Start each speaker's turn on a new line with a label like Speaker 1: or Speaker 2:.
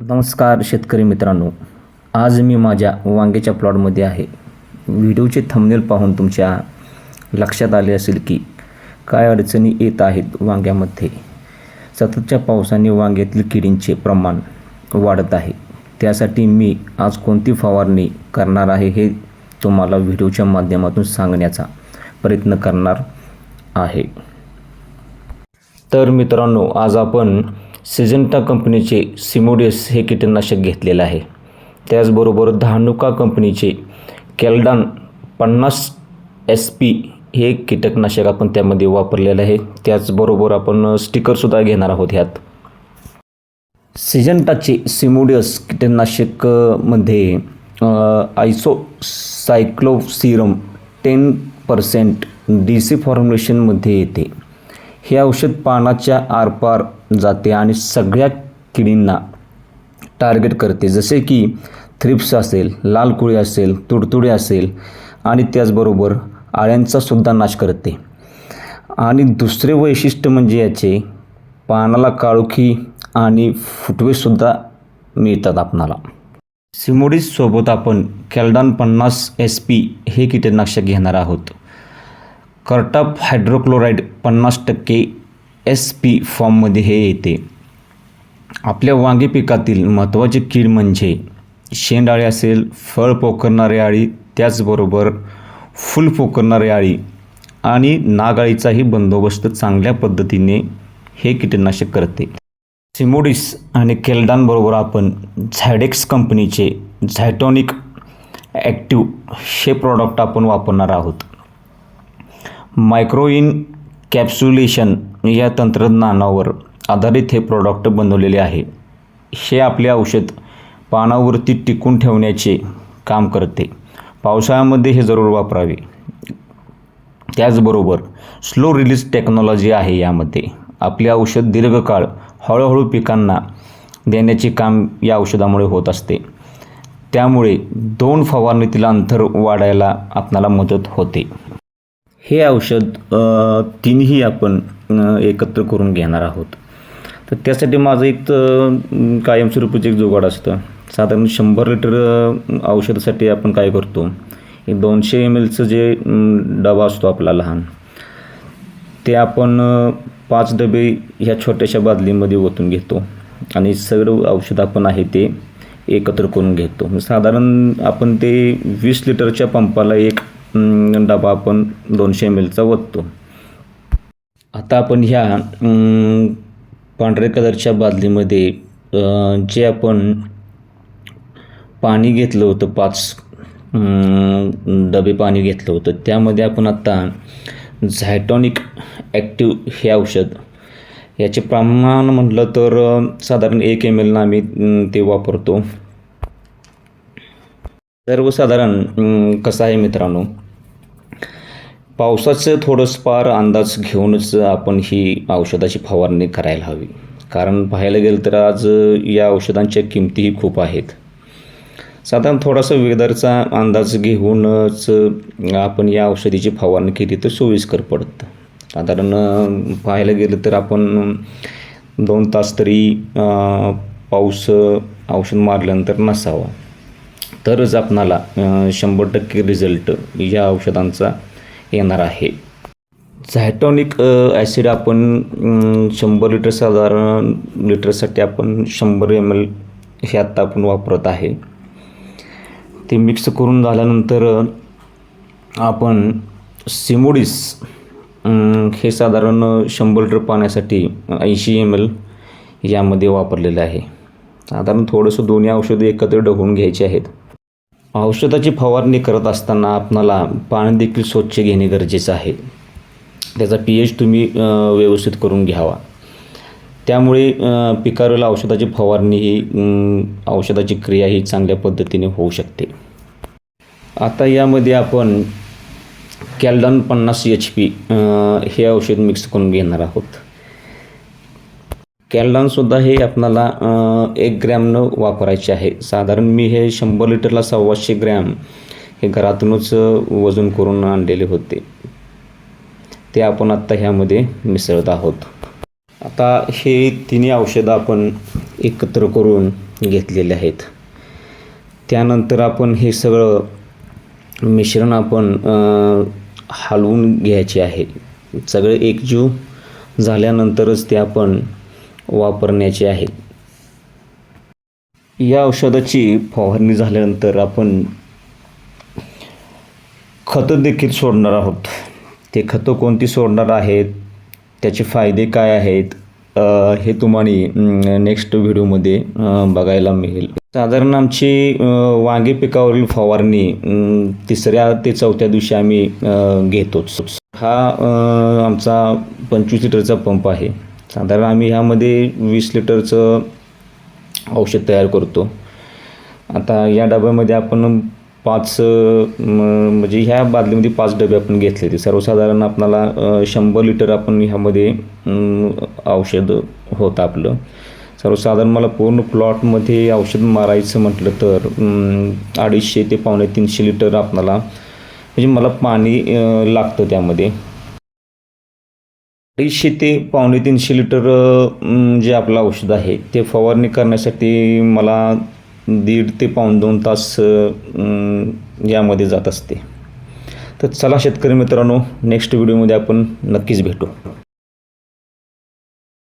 Speaker 1: नमस्कार शेतकरी मित्रांनो. आज मी माझ्या वांग्याच्या प्लॉटमध्ये आहे. व्हिडिओचे थंबनेल पाहून तुमच्या लक्षात आले असेल की काय अडचणी येत आहेत वांग्यामध्ये. सततच्या पावसाने वांग्यातील किडींचे प्रमाण वाढत आहे. त्यासाठी मी आज कोणती फवारणी करणार आहे हे तुम्हाला व्हिडिओच्या माध्यमातून सांगण्याचा प्रयत्न करणार आहे. तर मित्रांनो आज आपण सिजंटा कंपनीचे सिमोडियस हे कीटकनाशक घेतलेलं आहे. त्याचबरोबर धानुका कंपनीचे कॅल्डन पन्नास एस पी हे कीटकनाशक आपण त्यामध्ये वापरलेलं आहे. त्याचबरोबर आपण स्टिकरसुद्धा घेणार आहोत ह्यात. सिजंटाचे सिमोडियस कीटकनाशकमध्ये isocycloseram ten percent D C फॉर्म्युलेशनमध्ये येते. हे औषध पानाच्या आरपार जाते आणि सगळ्या किडींना टार्गेट करते. जसे की थ्रिप्स असेल लाल कुळी असेल तुडतुडे असेल आणि त्याचबरोबर आळ्यांचा सुद्धा नाश करते. आणि दुसरे वैशिष्ट्य म्हणजे याचे पानाला काळोखी आणि फुटवेसुद्धा मिळतात आपणाला. सिमोडीससोबत आपण कॅल्डान पन्नास एस पी हे कीटकनाशक घेणार आहोत. कर्टाप हायड्रोक्लोराईड पन्नास टक्के एस पी फॉर्ममध्ये हे येते. आपल्या वांगी पिकातील महत्त्वाची कीड म्हणजे शेंडाळी असेल फळ पोखरणारी आळी त्याचबरोबर फुल पोखरणारी आळी आणि नागाळीचाही बंदोबस्त चांगल्या पद्धतीने हे कीटकनाशक करते. सिमोडिस आणि केल्डानबरोबर आपण झायडेक्स कंपनीचे झायटॉनिक ॲक्टिव हे प्रॉडक्ट आपण वापरणार आहोत. मायक्रोइन कॅप्सुलेशन या तंत्रज्ञानावर आधारित हे प्रॉडक्ट बनवलेले आहे. हे आपले औषध पानावरती टिकून ठेवण्याचे काम करते. पावसाळ्यामध्ये हे जरूर वापरावे. त्याचबरोबर स्लो रिलीज टेक्नॉलॉजी आहे यामध्ये. आपले औषध दीर्घकाळ हळूहळू पिकांना देण्याचे काम या औषधामुळे होत असते. त्यामुळे दोन फवारणीतील अंतर वाढायला आपणाला मदत होते. हे औषध तिन्ही आपण एकत्र करून घेणार आहोत. तर त्यासाठी माझं एक तर, कायमस्वरूपीचं एक जुगाड असतं. साधारण शंभर लिटर औषधासाठी आपण काय करतो? एक दोनशे एम एलचं जे डबा असतो आपला लहान ते आपण पाच डबे ह्या छोट्याशा बादलीमध्ये ओतून घेतो. आणि सगळं औषध आपण आहे ते एकत्र करून घेतो. मग साधारण आपण ते वीस लिटरच्या पंपाला एक डबा आपण दोनशे एम एलचा ओततो. आता आपण ह्या पांढऱ्या कलरच्या बादलीमध्ये जे आपण पाणी घेतलं होतं पाच डबे पाणी घेतलं होतं त्यामध्ये आपण आत्ता झायटॉनिक ॲक्टिव्ह हे औषध याचे प्रमाण म्हटलं तर साधारण एक एम एलनं आम्ही ते वापरतो. सर्वसाधारण कसं आहे मित्रांनो? पावसाचं थोडंसं फार अंदाज घेऊनच आपण ही औषधाची फवारणी करायला हवी. कारण पाहायला गेलं तर आज या औषधांच्या किमतीही खूप आहेत. साधारण थोडासा वेदरचा अंदाज घेऊनच आपण या औषधीची फवारणी केली तर सोयीस्कर पडतं. साधारण पाहायला गेलं तर आपण दोन तास तरी पाऊस औषध मारल्यानंतर नसावा. तरच आपणाला शंभर टक्के रिझल्ट या औषधांचा येणार आहे. झायटॉनिक ॲसिड आपण शंभर लिटर साधारण लिटरसाठी आपण शंभर एम एल हे आत्ता आपण वापरत आहे. ते मिक्स करून झाल्यानंतर आपण सिमोडिस हे साधारण शंभर लिटर पाण्यासाठी ऐंशी एम एल यामध्ये वापरलेलं आहे. साधारण थोडंसं दोन्ही औषधं एकत्र ढवळून घ्यायची आहेत. औषधाची फवारणी करत असताना आपणाला पाणी देखील स्वच्छ घेणे गरजेचं आहे. त्याचा पी एच तुम्ही व्यवस्थित करून घ्यावा. त्यामुळे अ, पिकावरील औषधाची फवारणी ही औषधाची क्रिया ही चांगल्या पद्धतीने होऊ शकते. आता यामध्ये आपण कॅल्डॉन पन्नास एच पी हे औषध मिक्स करून घेणार आहोत. कॅल्डॉनसुद्धा हे आपणाला एक ग्रॅमनं वापरायचे आहे. साधारण मी हे शंभर लिटरला सव्वाशे ग्रॅम हे घरातूनच वजन करून आणलेले होते. ते आपण आत्ता ह्यामध्ये मिसळत आहोत. आता हे तिन्ही औषधं आपण एकत्र करून घेतलेले आहेत. त्यानंतर आपण हे सगळं मिश्रण आपण हलवून घ्यायचे आहे. सगळे एकजीव झाल्यानंतरच ते आपण वापरण्याचे आहे या औषधाची फवारणी झाल्यानंतर आपण खतं देखील सोडणार आहोत. ते खतं कोणती सोडणार आहेत? त्याचे फायदे काय आहेत? हे तुम्हाला नेक्स्ट व्हिडिओमध्ये बघायला मिळेल. साधारण आमची वांगे वांगी पिकावरील फवारणी तिसऱ्या ते चौथ्या दिवशी आम्ही घेतोच. हा आमचा पंचवीस लिटरचा पंप आहे. साधारण आम्ही ह्यामध्ये वीस लिटरचं औषध तयार करतो. आता या डब्यामध्ये आपण पाच म्हणजे ह्या बादलीमध्ये पाच डबे आपण घेतले ते. सर्वसाधारण आपणाला शंभर लिटर आपण ह्यामध्ये औषध होतं आपलं. सर्वसाधारण मला पूर्ण प्लॉटमध्ये औषध मारायचं म्हटलं तर अडीचशे ते पावणे तीनशे लिटर आपणाला म्हणजे मला पाणी लागतं त्यामध्ये. अडीचशे ते पावणे तीनशे लिटर जे आपलं औषध आहे ते फवारणी करण्यासाठी मला दीड ते पाऊण दोन तास यामध्ये जात असते. तर चला शेतकरी मित्रांनो नेक्स्ट व्हिडिओमध्ये आपण नक्कीच भेटू.